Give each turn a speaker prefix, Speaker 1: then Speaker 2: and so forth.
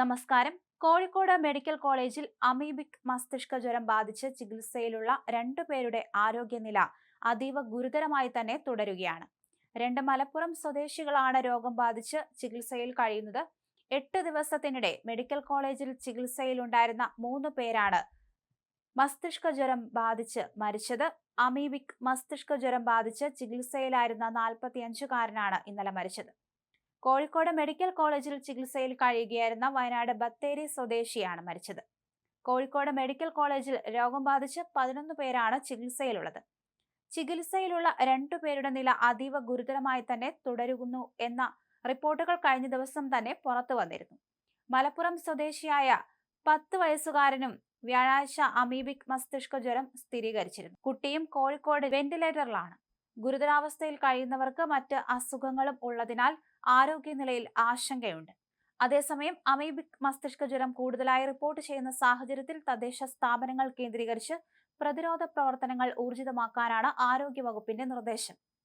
Speaker 1: നമസ്കാരം. കോഴിക്കോട് മെഡിക്കൽ കോളേജിൽ അമീബിക് മസ്തിഷ്ക ജ്വരം ബാധിച്ച് ചികിത്സയിലുള്ള രണ്ടുപേരുടെ ആരോഗ്യനില അതീവ ഗുരുതരമായി തന്നെ തുടരുകയാണ്. രണ്ട് മലപ്പുറം സ്വദേശികളാണ് രോഗം ബാധിച്ച് ചികിത്സയിൽ കഴിയുന്നത്. എട്ട് ദിവസത്തിനിടെ മെഡിക്കൽ കോളേജിൽ ചികിത്സയിലുണ്ടായിരുന്ന മൂന്ന് പേരാണ് മസ്തിഷ്ക ജ്വരം ബാധിച്ച് മരിച്ചത്. അമീബിക് മസ്തിഷ്ക ജ്വരം ബാധിച്ച് ചികിത്സയിലായിരുന്ന നാൽപ്പത്തിയഞ്ചുകാരനാണ് ഇന്നലെ മരിച്ചത്. കോഴിക്കോട് മെഡിക്കൽ കോളേജിൽ ചികിത്സയിൽ കഴിയുകയായിരുന്ന വയനാട് ബത്തേരി സ്വദേശിയാണ് മരിച്ചത്. കോഴിക്കോട് മെഡിക്കൽ കോളേജിൽ രോഗം ബാധിച്ച് പതിനൊന്ന് പേരാണ് ചികിത്സയിലുള്ളത്. ചികിത്സയിലുള്ള രണ്ടു പേരുടെ നില അതീവ ഗുരുതരമായി തന്നെ തുടരുന്നു എന്ന റിപ്പോർട്ടുകൾ കഴിഞ്ഞ ദിവസം തന്നെ പുറത്തു വന്നിരുന്നു. മലപ്പുറം സ്വദേശിയായ പത്ത് വയസ്സുകാരനും വ്യാഴാഴ്ച അമീബിക് മസ്തിഷ്ക ജ്വരം സ്ഥിരീകരിച്ചിരുന്നു. കുട്ടിയും കോഴിക്കോട് വെന്റിലേറ്ററിലാണ്. ഗുരുതരാവസ്ഥയിൽ കഴിയുന്നവർക്ക് മറ്റ് അസുഖങ്ങളും ഉള്ളതിനാൽ ആരോഗ്യനിലയിൽ ആശങ്കയുണ്ട്. അതേസമയം അമീബിക് മസ്തിഷ്ക ജ്വരം കൂടുതലായി റിപ്പോർട്ട് ചെയ്യുന്ന സാഹചര്യത്തിൽ തദ്ദേശ സ്ഥാപനങ്ങൾ കേന്ദ്രീകരിച്ച് പ്രതിരോധ പ്രവർത്തനങ്ങൾ ഊർജിതമാക്കാനാണ് ആരോഗ്യവകുപ്പിന്റെ നിർദ്ദേശം.